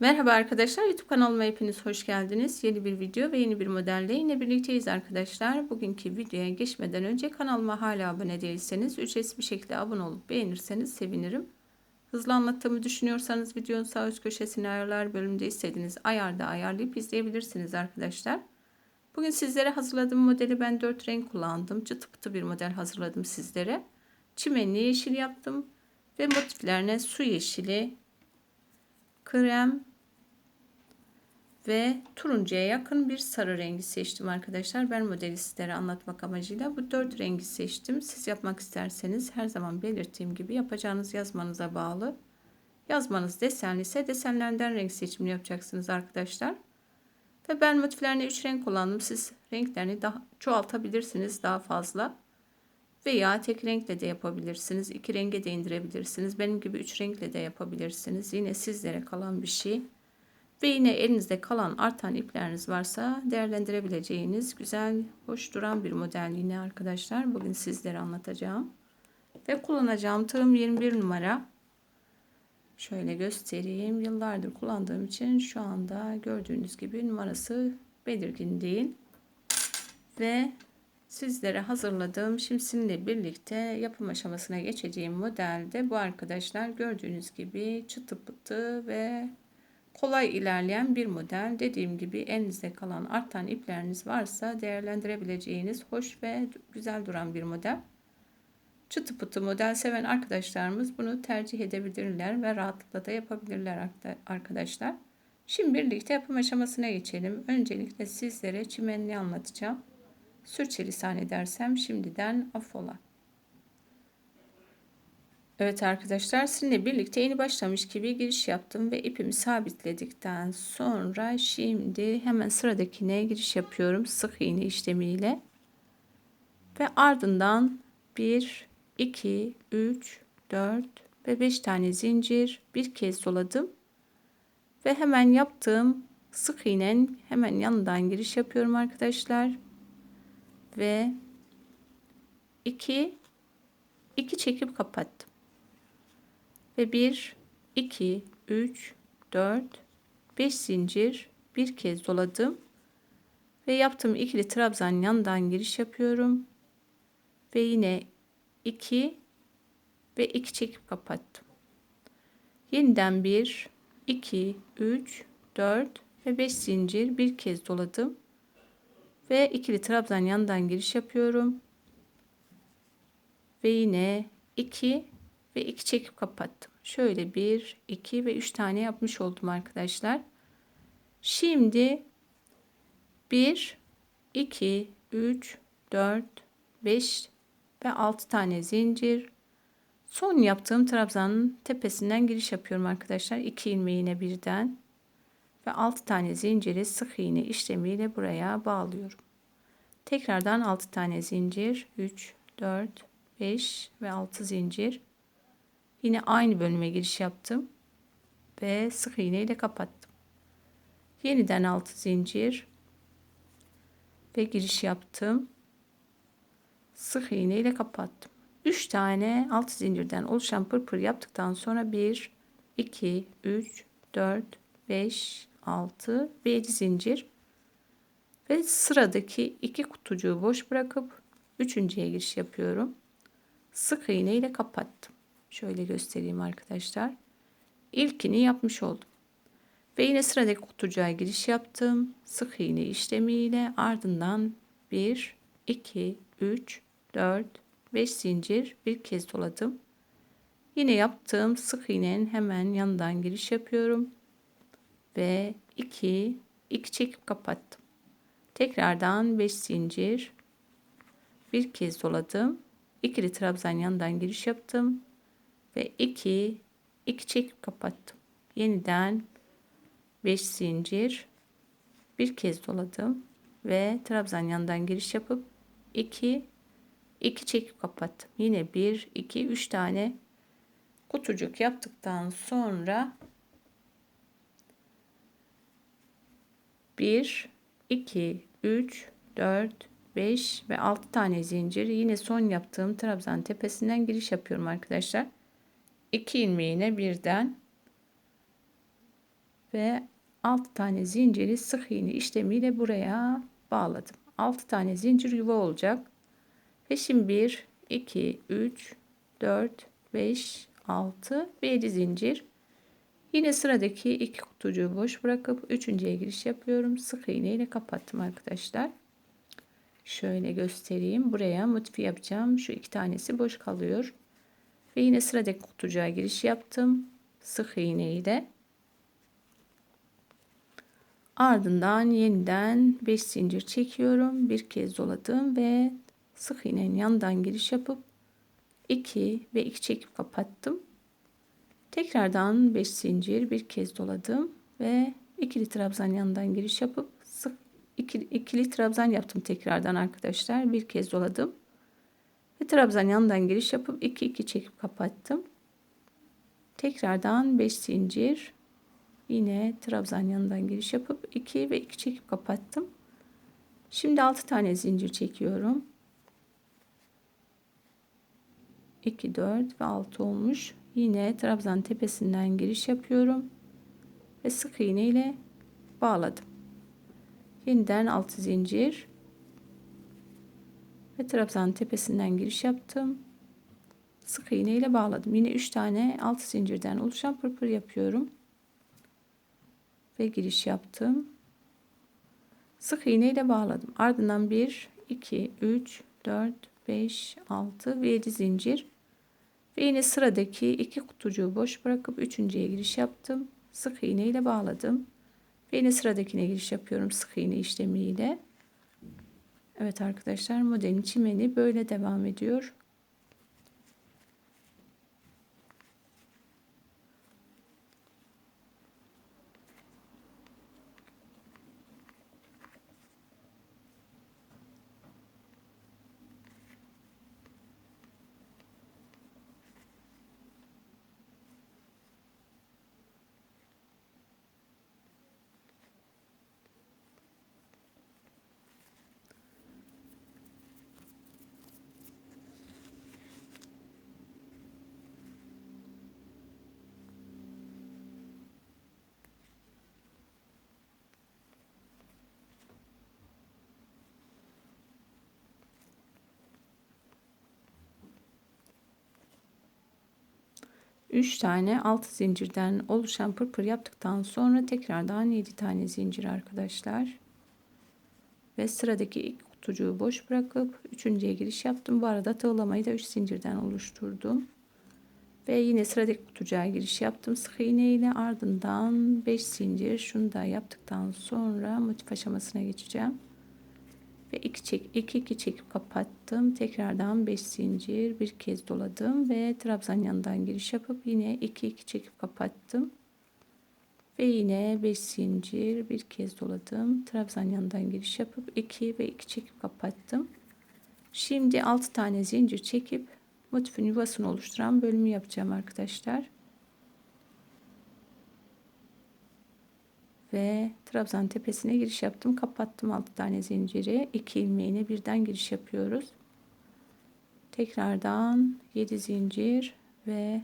Merhaba arkadaşlar YouTube kanalıma hepiniz hoş geldiniz. Yeni bir video ve yeni bir modelle yine birlikteyiz arkadaşlar. Bugünkü videoya geçmeden önce kanalıma hala abone değilseniz ücretsiz bir şekilde abone olup beğenirseniz sevinirim. Hızlı anlattığımı düşünüyorsanız videonun sağ üst köşesine ayarlar bölümünde istediğiniz ayarda ayarlayıp izleyebilirsiniz arkadaşlar. Bugün sizlere hazırladığım modeli ben 4 renk kullandım. Çıtı pıtı bir model hazırladım sizlere. Çimenli yeşil yaptım ve motiflerine su yeşili, krem ve turuncuya yakın bir sarı rengi seçtim arkadaşlar. Ben modeli sizlere anlatmak amacıyla bu dört rengi seçtim. Siz yapmak isterseniz her zaman belirttiğim gibi yapacağınız yazmanıza bağlı. Yazmanız desenli ise desenlerden renk seçimini yapacaksınız arkadaşlar. Ve ben motiflerine 3 renk kullandım. Siz renklerini daha çoğaltabilirsiniz daha fazla. Veya tek renkle de yapabilirsiniz. iki renge de indirebilirsiniz. Benim gibi üç renkle de yapabilirsiniz. Yine sizlere kalan bir şey. Ve yine elinizde kalan artan ipleriniz varsa değerlendirebileceğiniz güzel, hoş duran bir model yine arkadaşlar. Bugün sizlere anlatacağım. Ve kullanacağım tığım 21 numara. Şöyle göstereyim. Yıllardır kullandığım için şu anda gördüğünüz gibi numarası belirgin değil. Ve sizlere hazırladığım şimdi sizinle birlikte yapım aşamasına geçeceğim modelde bu arkadaşlar gördüğünüz gibi çıtı pıtı ve kolay ilerleyen bir model. Dediğim gibi elinizde kalan artan ipleriniz varsa değerlendirebileceğiniz hoş ve güzel duran bir model. Çıtı pıtı model seven arkadaşlarımız bunu tercih edebilirler ve rahatlıkla da yapabilirler arkadaşlar. Şimdi birlikte yapım aşamasına geçelim. Öncelikle sizlere çimenli anlatacağım. Sürçülisan edersem şimdiden affola. Evet arkadaşlar sizinle birlikte yeni başlamış gibi giriş yaptım ve ipimi sabitledikten sonra şimdi hemen sıradakine giriş yapıyorum sık iğne işlemiyle. Ve ardından 1, 2, 3, 4 ve 5 tane zincir bir kez doladım. Ve hemen yaptığım sık iğnenin hemen yanından giriş yapıyorum arkadaşlar. Ve 2 2 çekip kapattım ve 1 2 3 4 5 zincir bir kez doladım ve yaptığım ikili trabzan yandan giriş yapıyorum ve yine 2 ve 2 çekip kapattım. Yeniden 1 2 3 4 ve 5 zincir bir kez doladım ve ikili trabzan yandan giriş yapıyorum ve yine 2 ve 2 çekip kapattım. Şöyle 1, 2 ve 3 tane yapmış oldum arkadaşlar. Şimdi 1, 2, 3, 4, 5 ve 6 tane zincir. Son yaptığım trabzanın tepesinden giriş yapıyorum arkadaşlar. 2 ilmeğine birden ve 6 tane zinciri sık iğne işlemiyle buraya bağlıyorum. Tekrardan 6 tane zincir 3 4 5 ve 6 zincir Yine aynı bölüme giriş yaptım. Ve sık iğne ile kapattım. Yeniden 6 zincir. Ve giriş yaptım. Sık iğne ile kapattım. 3 tane alt zincirden oluşan pırpır yaptıktan sonra 1, 2, 3, 4, 5, 6 ve 7 zincir. Ve sıradaki iki kutucuğu boş bırakıp üçüncüye giriş yapıyorum. Sık iğne ile kapattım. Şöyle göstereyim arkadaşlar. İlkini yapmış oldum. Ve yine sıradaki kutucuğa giriş yaptım. Sık iğne işlemiyle ardından 1, 2, 3, 4, 5 zincir bir kez doladım. Yine yaptığım sık iğnenin hemen yanından giriş yapıyorum. Ve 2, 2 çekip kapattım. Tekrardan 5 zincir bir kez doladım. İkili trabzan yanından giriş yaptım ve 2 2 çekip kapattım. Yeniden 5 zincir bir kez doladım ve trabzan yandan giriş yapıp 2 2 çekip kapattım. Yine 1 2 3 tane kutucuk yaptıktan sonra 1 2 3 4 5 ve 6 tane zincir yine son yaptığım trabzan tepesinden giriş yapıyorum arkadaşlar. 2 ilmeğine birden ve 6 tane zinciri sık iğne işlemiyle buraya bağladım. 6 tane zincir yuva olacak. Şimdi 1, 2, 3, 4, 5, 6 ve 7 zincir. Yine sıradaki iki kutucuğu boş bırakıp üçüncüye giriş yapıyorum. Sık iğne ile kapattım arkadaşlar. Şöyle göstereyim. Buraya motifi yapacağım. Şu iki tanesi boş kalıyor. Ve yine sıradaki kutucuğa giriş yaptım. Sık iğne ile. Ardından yeniden 5 zincir çekiyorum. Bir kez doladım ve sık iğnenin yanından giriş yapıp 2 ve 2 çekip kapattım. Tekrardan 5 zincir bir kez doladım ve ikili trabzan yanından giriş yapıp sık ikili, ikili trabzan yaptım tekrardan arkadaşlar. Bir kez doladım. Ve trabzan yanından giriş yapıp 2 2 çekip kapattım. Tekrardan 5 zincir yine trabzan yanından giriş yapıp 2 ve 2 çekip kapattım. Şimdi 6 tane zincir çekiyorum. 2 4 ve 6 olmuş. Yine trabzan tepesinden giriş yapıyorum ve sık iğne ile bağladım. Yeniden 6 zincir ve trabzan tepesinden giriş yaptım. Sık iğne ile bağladım. Yine 3 tane 6 zincirden oluşan pırpır yapıyorum. Ve giriş yaptım. Sık iğne ile bağladım. Ardından 1 2 3 4 5 6 ve 7 zincir ve yine sıradaki iki kutucuğu boş bırakıp üçüncüye giriş yaptım. Sık iğne ile bağladım. Ve yine sıradakine giriş yapıyorum sık iğne işlemiyle. Evet arkadaşlar modelin çimeni böyle devam ediyor. 3 tane alt zincirden oluşan pırpır yaptıktan sonra tekrardan 7 tane zincir arkadaşlar. Ve sıradaki ilk kutucuğu boş bırakıp üçüncüye giriş yaptım. Bu arada tığlamayı da 3 zincirden oluşturdum. Ve yine sıradaki kutucuğa giriş yaptım sık iğne ile ardından 5 zincir şunu da yaptıktan sonra motif aşamasına geçeceğim ve iki çek iki iki çekip kapattım. Tekrardan 5 zincir bir kez doladım ve trabzan yanından giriş yapıp yine iki iki çekip kapattım. Ve yine 5 zincir bir kez doladım. Trabzan yanından giriş yapıp 2 ve 2 çekip kapattım. Şimdi 6 tane zincir çekip motifin yuvasını oluşturan bölümü yapacağım arkadaşlar ve trabzan tepesine giriş yaptım. Kapattım 6 tane zinciri. 2 ilmeğine birden giriş yapıyoruz. Tekrardan 7 zincir ve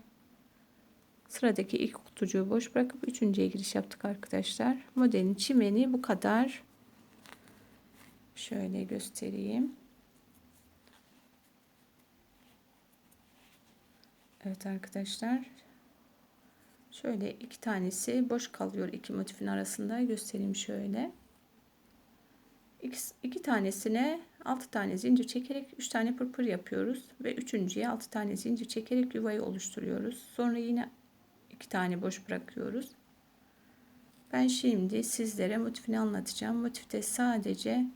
sıradaki ilk kutucuğu boş bırakıp üçüncüye giriş yaptık arkadaşlar. Modelin çimeni bu kadar. Şöyle göstereyim. Evet arkadaşlar Şöyle iki tanesi boş kalıyor iki motifin arasında göstereyim şöyle. İki, iki tanesine 6 tane zincir çekerek 3 tane pırpır yapıyoruz ve üçüncüye 6 tane zincir çekerek yuvayı oluşturuyoruz. Sonra yine iki tane boş bırakıyoruz. Ben şimdi sizlere motifini anlatacağım. Motifte sadece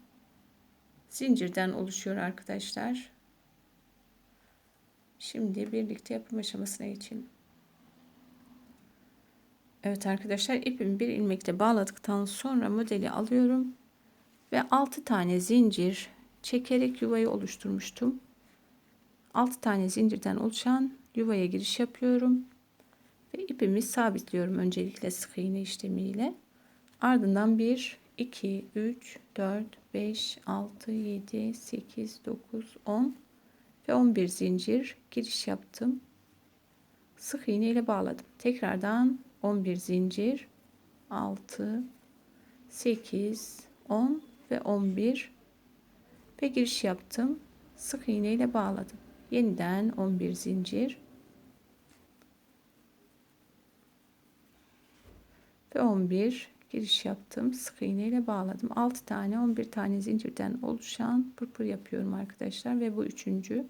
zincirden oluşuyor arkadaşlar. Şimdi birlikte yapım aşamasına geçelim. Evet arkadaşlar ipimi bir ilmekle bağladıktan sonra modeli alıyorum ve 6 tane zincir çekerek yuvayı oluşturmuştum. 6 tane zincirden oluşan yuvaya giriş yapıyorum ve ipimi sabitliyorum öncelikle sık iğne işlemiyle. Ardından 1 2 3 4 5 6 7 8 9 10 ve 11 zincir giriş yaptım. Sık iğne ile bağladım. Tekrardan 11 zincir 6 8 10 ve 11 ve giriş yaptım. Sık iğne ile bağladım. Yeniden 11 zincir ve 11 giriş yaptım. Sık iğne ile bağladım. 6 tane 11 tane zincirden oluşan pırpır yapıyorum arkadaşlar ve bu üçüncü.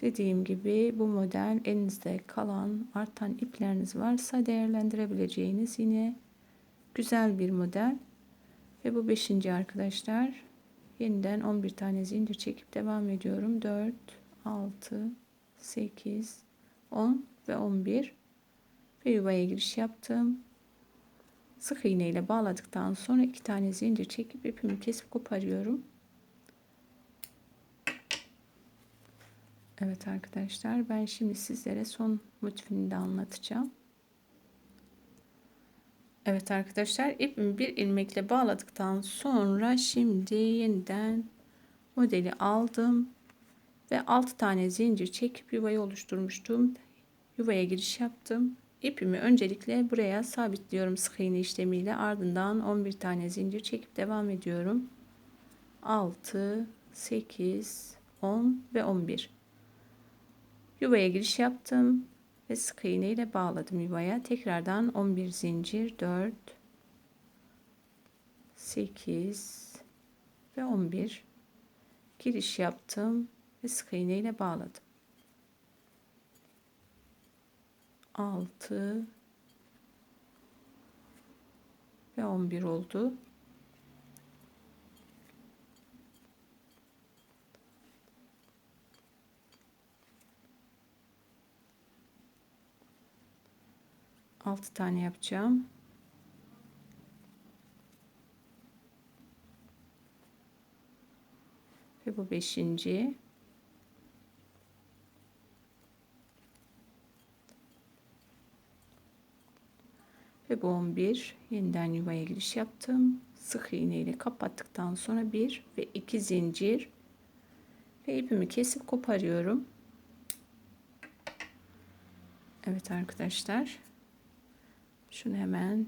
Dediğim gibi bu model elinizde kalan artan ipleriniz varsa değerlendirebileceğiniz yine güzel bir model. Ve bu beşinci arkadaşlar. Yeniden 11 tane zincir çekip devam ediyorum. 4, 6, 8, 10 ve 11 ve yuvaya giriş yaptım. Sık iğne ile bağladıktan sonra iki tane zincir çekip ipimi kesip koparıyorum. Evet arkadaşlar ben şimdi sizlere son motifini de anlatacağım. Evet arkadaşlar ipimi bir ilmekle bağladıktan sonra şimdi yeniden modeli aldım ve 6 tane zincir çekip yuvayı oluşturmuştum. Yuvaya giriş yaptım. İpimi öncelikle buraya sabitliyorum sık iğne işlemiyle ardından 11 tane zincir çekip devam ediyorum. 6 8 10 ve 11 Yuvaya giriş yaptım ve sık iğne ile bağladım yuvaya. Tekrardan 11 zincir 4 8 ve 11 giriş yaptım ve sık iğne ile bağladım. 6 ve 11 oldu. 6 tane yapacağım. Ve bu beşinci. Ve bu 11. Yeniden yuvaya giriş yaptım. Sık iğne ile kapattıktan sonra bir ve iki zincir ve ipimi kesip koparıyorum. Evet arkadaşlar. Şunu hemen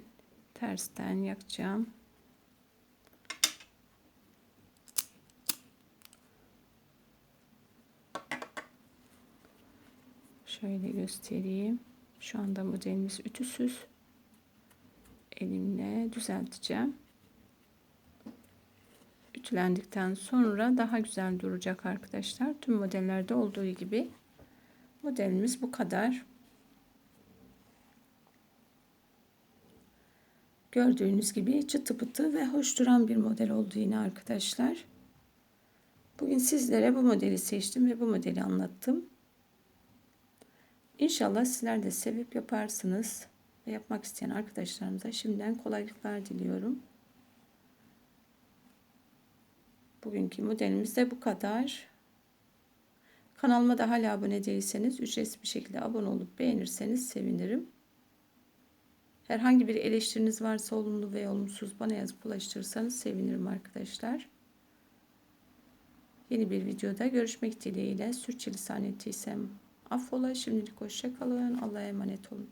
tersten yakacağım. Şöyle göstereyim. Şu anda modelimiz ütüsüz. Elimle düzelteceğim. Ütülendikten sonra daha güzel duracak arkadaşlar. Tüm modellerde olduğu gibi. Modelimiz bu kadar. Gördüğünüz gibi çıtı pıtı ve hoş duran bir model oldu yine arkadaşlar. Bugün sizlere bu modeli seçtim ve bu modeli anlattım. İnşallah sizler de sevip yaparsınız ve yapmak isteyen arkadaşlarımıza şimdiden kolaylıklar diliyorum. Bugünkü modelimiz de bu kadar. Kanalıma da hala abone değilseniz ücretsiz bir şekilde abone olup beğenirseniz sevinirim. Herhangi bir eleştiriniz varsa olumlu ve olumsuz bana yazıp ulaştırırsanız sevinirim arkadaşlar. Yeni bir videoda görüşmek dileğiyle. Sürçülisan ettiysem affola. Şimdilik hoşçakalın. Allah'a emanet olun.